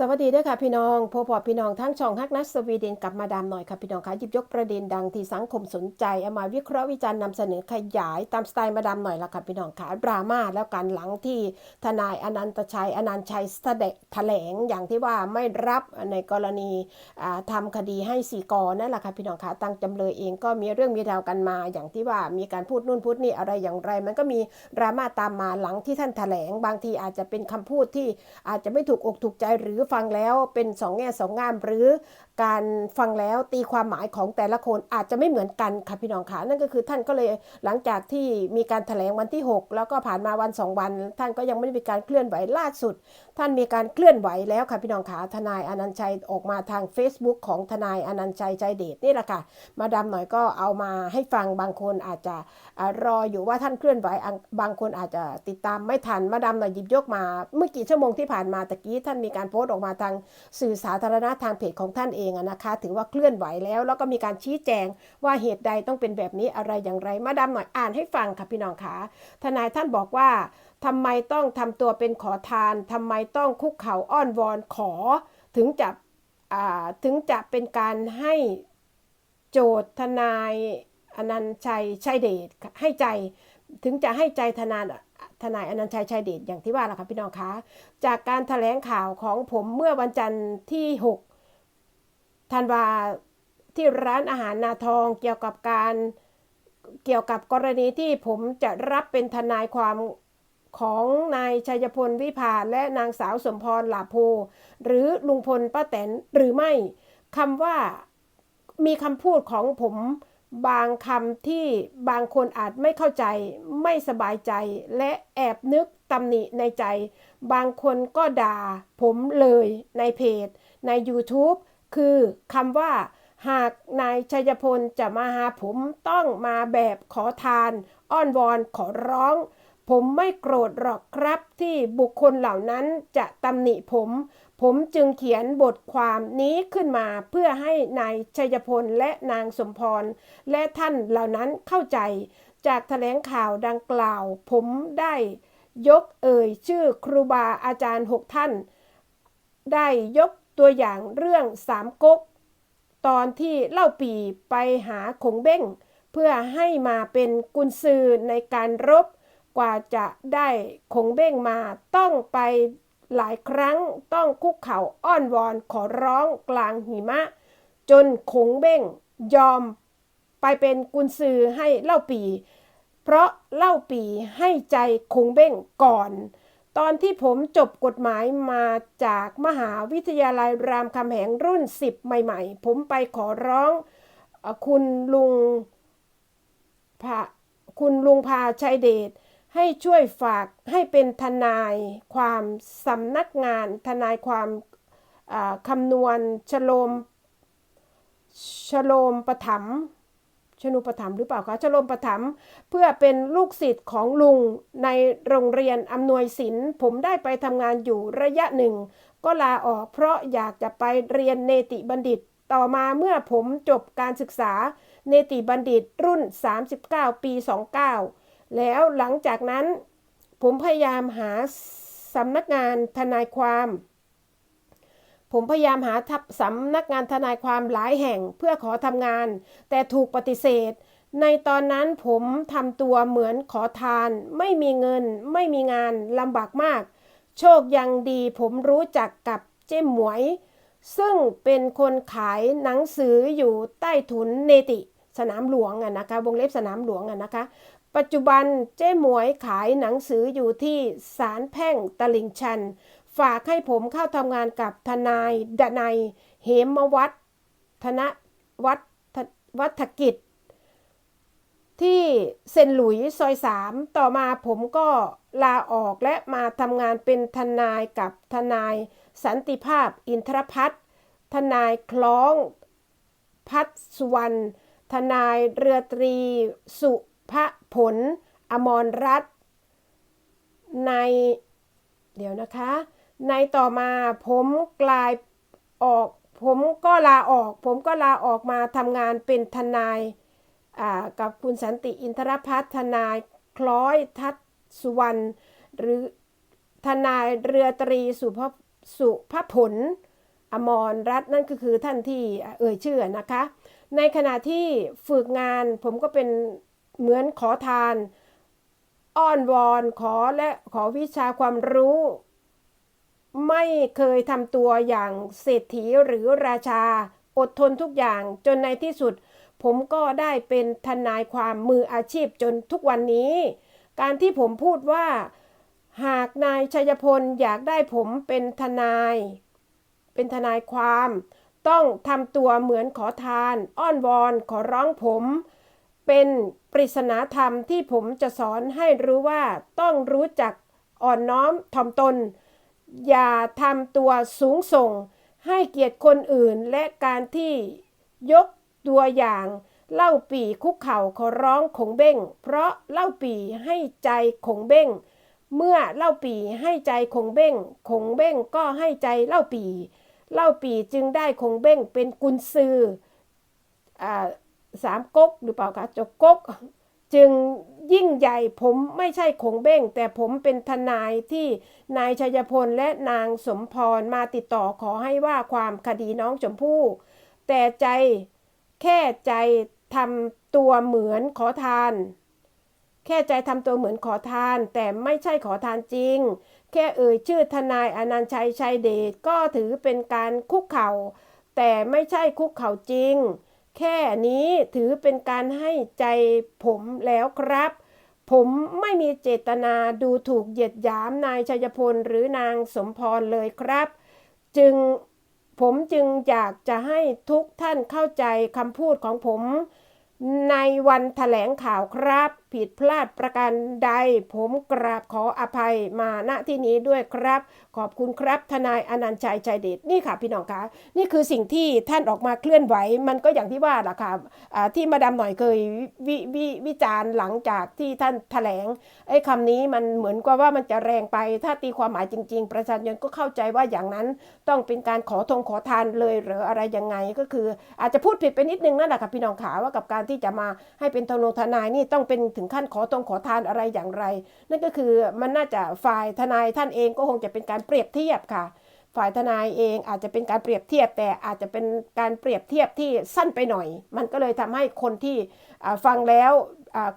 สวัสดีด้วยค่ะพี่น้องพบพอพี่น้องทั้งช่องฮักนัสสวีเดนกับมาดามหน่อยค่ะพี่น้องค่ะหยิบยกประเด็นดังที่สังคมสนใจเอามาวิเคราะห์วิจารณ์นำเสนอขยายตามสไตล์มาดามหน่อยละค่ะพี่น้องค่ะดราม่าแล้วการหลังที่ทนายอนันตชัยอนันต์ชัยแสดงแถลงอย่างที่ว่าไม่รับในกรณีอ่าทำคดีให้สีกอนั่นแหละค่ะพี่น้องค่ะตั้งจำเลยเองก็มีเรื่องมีราวกันมาอย่างที่ว่ามีการพูดนู่นพูดนี่อะไรอย่างไร มันก็มีดราม่าตามมาหลังที่ท่านแถลงบางทีอาจจะเป็นคำพูดที่อาจจะไม่ถูกอกถูกใจหรือฟังแล้วเป็นสองแง่สองงามหรือ การฟังแล้วตีความหมายของแต่ละคนอาจจะไม่เหมือนกันค่ะพี่น้องค่ะนั่นก็คือท่านก็เลยหลังจากที่มีการแถลงวันที่ 6 แล้วก็ผ่านมาวัน 2 วัน ท่านก็ยังไม่ได้มีการเคลื่อนไหวล่าสุด ท่านมีการเคลื่อนไหวแล้วค่ะพี่น้องค่ะทนายอนันต์ชัยออกมาทาง Facebook ของทนายอนันต์ชัยใจเดชนี่แหละค่ะ มาดามหน่อยก็เอามาให้ฟังบางคนอาจจะรออยู่ว่าท่านเคลื่อนไหวบางคนอาจจะติดตามไม่ทันมาดามหน่อยหยิบยกมา เมื่อกี่ชั่วโมงที่ผ่านมาตะกี้ท่านมีการโพสต์ออกมาทางสื่อสาธารณะทางเพจของท่านเองอะนะคะ ถือว่าเคลื่อนไหวแล้ว แล้วก็มีการชี้แจงว่าเหตุใดต้องเป็นแบบนี้อะไรอย่างไร มาดามหน่อยอ่านให้ฟังค่ะพี่น้องคะทนายท่านบอกว่าทำไมต้องทำตัวเป็นขอทานทำไมต้องคุกเข่าอ้อนวอนขอ ถึงจะถึงจะเป็นการให้โจทย์ทนายอนันชัยชัยเดชให้ใจถึงจะให้ใจทนายทนายอนันชัยชัยเดชอย่างที่ว่าล่ะค่ะพี่น้องคะ จากการแถลงข่าวของผมเมื่อวันจันทร์ที่ 6 ธันวาที่ร้านอาหารนาทองเกี่ยวกับการเกี่ยวกับกรณีที่ผมจะรับเป็นทนายความของนายชัยพลวิภาและนางสาวสมพรหลาโพ หรือลุงพลป้าแตนหรือไม่คำว่ามีคำพูดของผมบางคำที่บางคนอาจไม่เข้าใจ ไม่สบายใจ และแอบนึกตำหนิในใจ บางคนก็ด่าผมเลยในเพจ ใน YouTube คือคำว่า หากนายชัยพลจะมาหาผมต้องมาแบบขอทาน อ้อนวอนขอร้อง ผมไม่โกรธหรอกครับที่บุคคลเหล่านั้นจะตำหนิผม ผมจึงเขียนบทความนี้ขึ้นมาเพื่อให้นายชัยพลและนางสมพร และท่านเหล่านั้นเข้าใจ จากแถลงข่าวดังกล่าว ผมได้ยกเอ่ยชื่อครูบาอาจารย์หกท่าน ได้ยก ตัวอย่างเรื่องสามก๊กตอนที่เล่าปีไปหาขงเบ้ง เพื่อให้มาเป็นกุญซือในการรบ กว่าจะได้ขงเบ้งมาต้องไปหลายครั้งต้องคุกเข่าอ้อนวอนขอร้องกลางหิมะ จนขงเบ้งยอมไปเป็นกุญซือให้เล่าปี เพราะเล่าปีให้ใจคงเบ้งก่อน ตอนที่ผมจบกฎหมายมาจากมหาวิทยาลัยรามคำแหงรุ่น 10 ใหม่ๆ ผมไปขอร้องอคุณลุงพาคุณลุงพาชัยเดชให้ช่วยฝากให้เป็นทนายความสำนักงานทนายความคำนวณชโลมชโลมประถม นุปถัมภ์หรือเปล่าคะชโลมปถัมภ์เพื่อเป็นลูกศิษย์ของลุงในโรงเรียนอำนวยศิลป์ ผมได้ไปทำงานอยู่ระยะหนึ่ง ก็ลาออกเพราะอยากจะไปเรียนเนติบัณฑิต ต่อมาเมื่อผมจบการศึกษาเนติบัณฑิตรุ่น 39 ปี 29 แล้วหลังจากนั้น ผมพยายามหาสำนักงานทนายความ ผมพยายามหาทับสำนักงานทนายความหลายแห่งเพื่อขอทำงาน แต่ถูกปฏิเสธ ในตอนนั้นผมทำตัวเหมือนขอทาน ไม่มีเงิน ไม่มีงานลำบากมาก โชคยังดีผมรู้จักกับเจ้หมวย ซึ่งเป็นคนขายหนังสืออยู่ใต้ถุนเนติ สนามหลวงอะนะคะ วงเล็บสนามหลวงอะนะคะ ปัจจุบันเจ้หมวยขายหนังสืออยู่ที่ศาลแพ่งตลิ่งชัน ฝากให้ผมเข้าทำงานกับทนายดนัยเหมวัฒน์ธนวัฒวัฒกิจ ที่เซนหลุยซอยสามต่อมาผมก็ลาออกและมาทำงานเป็นทนายกับทนายสันติภาพอินทรพัฒน์ทนายคล้องพัฒสุวรรณทนายเรือตรีสุภผล อมรรัตน์ในเดี๋ยวนะคะ ในต่อมาผมกลายออก ผมก็ลาออก ผมก็ลาออกมาทำงานเป็นทนายกับคุณสันติอินทรพัฒน์ทนายคล้อยทัศสุวรรณหรือทนายเรือตรีสุภสุภผล อมรรัตน์นั่นก็คือท่านที่เอ่ยชื่อนะคะ ในขณะที่ฝึกงานผมก็เป็นเหมือนขอทาน อ้อนวอนขอและขอวิชาความรู้ ไม่เคยทำตัวอย่างเศรษฐีหรือราชา อดทนทุกอย่างจนในที่สุด ผมก็ได้เป็นทนายความมืออาชีพจนทุกวันนี้ การที่ผมพูดว่า หากนายชัยพลอยากได้ผมเป็นทนาย เป็นทนายความ ต้องทำตัวเหมือนขอทาน อ้อนวอนขอร้องผม เป็นปริศนาธรรมที่ผมจะสอนให้รู้ว่าต้องรู้จักอ่อนน้อมถ่อมตน อย่าทำตัวสูงส่ง ให้เกียรติคนอื่นและการที่ยกตัวอย่างเล่าปีคุกเข่าขอร้องขงเบ้ง เพราะเล่าปีให้ใจขงเบ้ง เมื่อเล่าปีให้ใจคงเบ้งคงเบ้งก็ให้ใจเล่าปี เล่าปีจึงได้คงเบ้งเป็นกุญซืออสามก๊กหรือเปล่าคะจกก๊ก จึงยิ่งใหญ่ผมไม่ใช่คงเบ้ง แต่ผมเป็นทนายที่นายชัยพลและนางสมพรมาติดต่อขอให้ว่าความคดีน้องชมพู่ แต่ใจแค่ใจทำตัวเหมือนขอทาน แค่ใจทำตัวเหมือนขอทาน แต่ไม่ใช่ขอทานจริง แค่เอ่ยชื่อทนายอนันต์ชัยชัยเดชก็ถือเป็นการคุกเข่า แต่ไม่ใช่คุกเข่าจริง แค่นี้ถือเป็นการให้ใจผมแล้วครับ ผมไม่มีเจตนาดูถูกเหยียดหยามนายชัยพลหรือนางสมพรเลยครับ จึงผมจึงอยากจะให้ทุกท่านเข้าใจคำพูดของผม ในวันแถลงข่าวครับ ผิดพลาดประการใด ผมกราบขออภัยมาณที่นี้ด้วยครับ ขอบคุณครับทนายอนันต์ชัยชัยเดชนี่ค่ะพี่น้องคะนี่คือสิ่งที่ท่านออกมาเคลื่อนไหว มันก็อย่างที่ว่าล่ะค่ะที่มาดามหน่อยเคยววิวิจารณ์หลังจากที่ท่านแถลงไอ้คำนี้มันเหมือนกับว่ามันจะแรงไป ถ้าตีความหมายจริง ๆ ประชาชนก็เข้าใจว่าอย่างนั้นต้องเป็นการขอทงขอทานเลยหรืออะไรยังไงก็คือ อาจจะพูดผิดไปนิดนึงนั่นแหละค่ะพี่น้องขาว่ากับการที่จะมาให้เป็นทนงทนายนี่ต้องเป็นถึงขั้นขอตรงขอทานอะไรอย่างไร นั่นก็คือมันน่าจะฝ่ายทนายท่านเองก็คงจะเป็นการเปรียบเทียบค่ะ ฝ่ายทนายเองอาจจะเป็นการเปรียบเทียบ แต่อาจจะเป็นการเปรียบเทียบที่สั้นไปหน่อย มันก็เลยทำให้คนที่ฟังแล้ว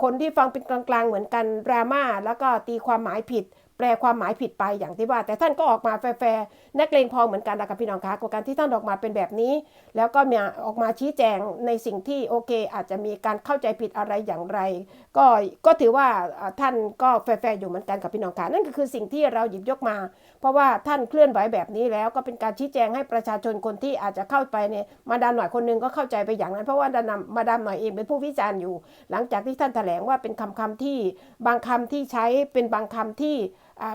คนที่ฟังเป็นกลางๆเหมือนกันดราม่าแล้วก็ตีความหมายผิด แปลความหมายผิดไปอย่างที่ว่า แต่ท่านก็ออกมาแฟร์นักเลงพอเหมือนกันนะคะพี่น้องคะกับการที่ท่านออกมาเป็นแบบนี้ แล้วก็มีออกมาชี้แจงในสิ่งที่โอเค อาจจะมีการเข้าใจผิดอะไรอย่างไร ก็ก็ถือว่าท่านก็แฟร์อยู่เหมือนกันกับพี่น้องคะนั่นก็คือสิ่งที่เราหยิบยกมา เพราะว่าท่านเคลื่อนไหวแบบนี้แล้วก็เป็นการชี้แจงให้ประชาชนคนที่อาจจะเข้าไปเนี่ยมาดามหน่อยคนหนึงก็เข้าใจไปอย่างนั้น เพราะว่าดานำมาดามหน่อยเองเป็นผู้วิจารณ์อยู่ หลังจากที่ท่านแถลงว่าเป็นคำคำที่บางคำที่ใช้เป็นบางคำที่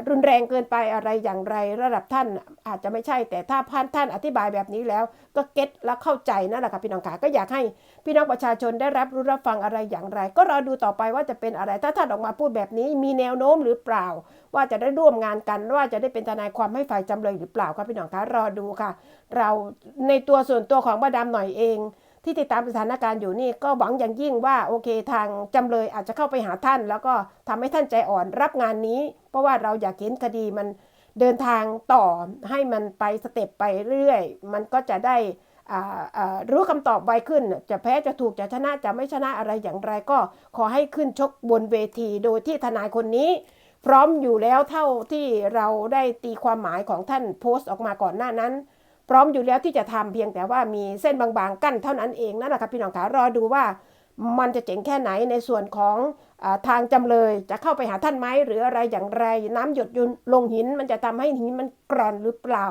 รุนแรงเกินไปอะไรอย่างไรระดับท่านอาจจะไม่ใช่ แต่ถ้าท่านท่านอธิบายแบบนี้แล้ว ก็เก็ตและเข้าใจนั่นแหละค่ะพี่น้องขาก็อยากให้พี่น้องประชาชนได้รับรู้รับฟังอะไรอย่างไร ก็รอดูต่อไปว่าจะเป็นอะไรถ้าท่านออกมาพูดแบบนี้ มีแนวโน้มหรือเปล่า ว่าจะได้ร่วมงานกันว่าจะได้เป็นทนายความให้ฝ่ายจำเลยหรือเปล่าครับพี่น้องคะรอดูค่ะ เราในตัวส่วนตัวของมาดามหน่อยเอง ที่ติดตามสถานการณ์อยู่นี่ก็หวังอย่างยิ่งว่าโอเคทางจำเลยอาจจะเข้าไปหาท่าน แล้วก็ทำให้ท่านใจอ่อนรับงานนี้ เพราะว่าเราอยากเห็นคดีมันเดินทางต่อให้มันไปสเต็ปไปเรื่อย มันก็จะได้อ่าอ่ารู้คำตอบไวขึ้น จะแพ้จะถูกจะชนะจะไม่ชนะอะไรอย่างไรก็ขอให้ขึ้นชกบนเวที โดยที่ทนายคนนี้ พร้อมอยู่แล้วเท่าที่เราได้ตีความหมายของท่านโพสต์ออกมาก่อนหน้านั้น พร้อมอยู่แล้วที่จะทำเพียงแต่ว่ามีเส้นบางๆกั้นเท่านั้นเองนั่นแหละครับพี่น้องขารอดูว่ามันจะเจ๋งแค่ไหนในส่วนของอทางจำเลยจะเข้าไปหาท่านไหมหรืออะไรอย่างไร น้ำหยดยุนลงหินมันจะทำให้หินมันกร่อนหรือเปล่า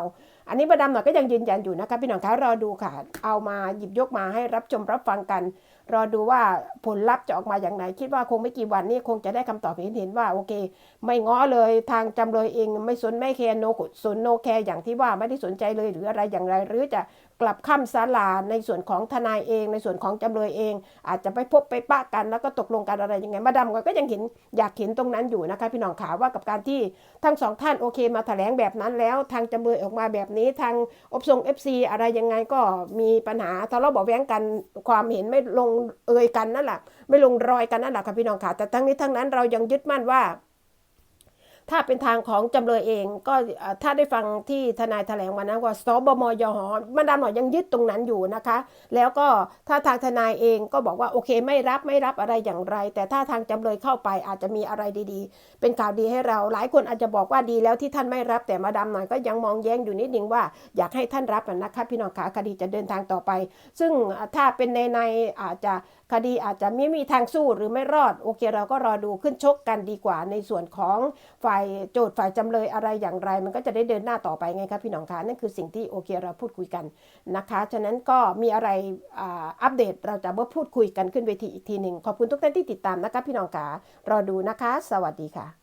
อันนี้ประดามหน่อยก็ยังยืนยันอยู่นะคะพี่น้องคะรอดูค่ะ เอามาหยิบยกมาให้รับชมรับฟังกัน รอดูว่าผลลัพธ์จะออกมาอย่างไรคิดว่าคงไม่กี่วันนี้คงจะได้คำตอบเห็นเห็นว่าโอเค ไม่ง้อเลยทางจำเลยเองไม่สนไม่แคร์โนสนโนแคร์อย่างที่ว่าไม่ได้สนใจเลยหรืออะไรอย่างไร หรือจะ กลับข้ามศาลาในส่วนของทนายเอง ในส่วนของจำเลยเอง อาจจะไปพบไปปะกันแล้วก็ตกลงกันอะไรยังไง มาดามก็ยังเห็นอยากเห็นตรงนั้นอยู่นะคะ พี่น้องขาว่ากับการที่ทั้งสองท่านโอเค มาแถลงแบบนั้นแล้ว ทางจำเลยออกมาแบบนี้ทางอบทรง FC อะไรยังไงก็มีปัญหาทะเลาะเบาะแว้งกันความเห็นไม่ลงเอยกันนั่นแหละไม่ลงรอยกันนั่นแหละค่ะพี่น้องขาแต่ทั้งนี้ทั้งนั้นเรายังยึดมั่นว่า ถ้าเป็นทางของจำเลยเอง ก็ถ้าได้ฟังที่ทนายแถลงวันนั้นว่าสบมยหมาดามหน่อยยังยึดตรงนั้นอยู่นะคะ แล้วก็ถ้าทางทนายเองก็บอกว่าโอเคไม่รับไม่รับอะไรอย่างไร แต่ถ้าทางจำเลยเข้าไปอาจจะมีอะไรดีๆ เป็นข่าวดีให้เรา หลายคนอาจจะบอกว่าดีแล้วที่ท่านไม่รับแต่มาดามหน่อยก็ยังมองแย้งอยู่นิดนึงว่าอยากให้ท่านรับนะคะพี่น้องขาคดีจะเดินทางต่อไป ซึ่งถ้าเป็นในในอาจจะ คดีอาจจะไม่มีทางสู้หรือไม่รอด โอเคเราก็รอดูขึ้นชกกันดีกว่า ในส่วนของฝ่ายโจทย์ฝ่ายจำเลยอะไรอย่างไร มันก็จะได้เดินหน้าต่อไปไงครับพี่น้องคะนั่นคือสิ่งที่โอเคเราพูดคุยกันนะคะฉะนั้นก็มีอะไรอัปเดตเราจะมาพูดคุยกันขึ้นเวทีอีกทีหนึ่งขอบคุณทุกท่านที่ติดตามนะคะพี่น้องขารอดูนะคะ สวัสดีค่ะ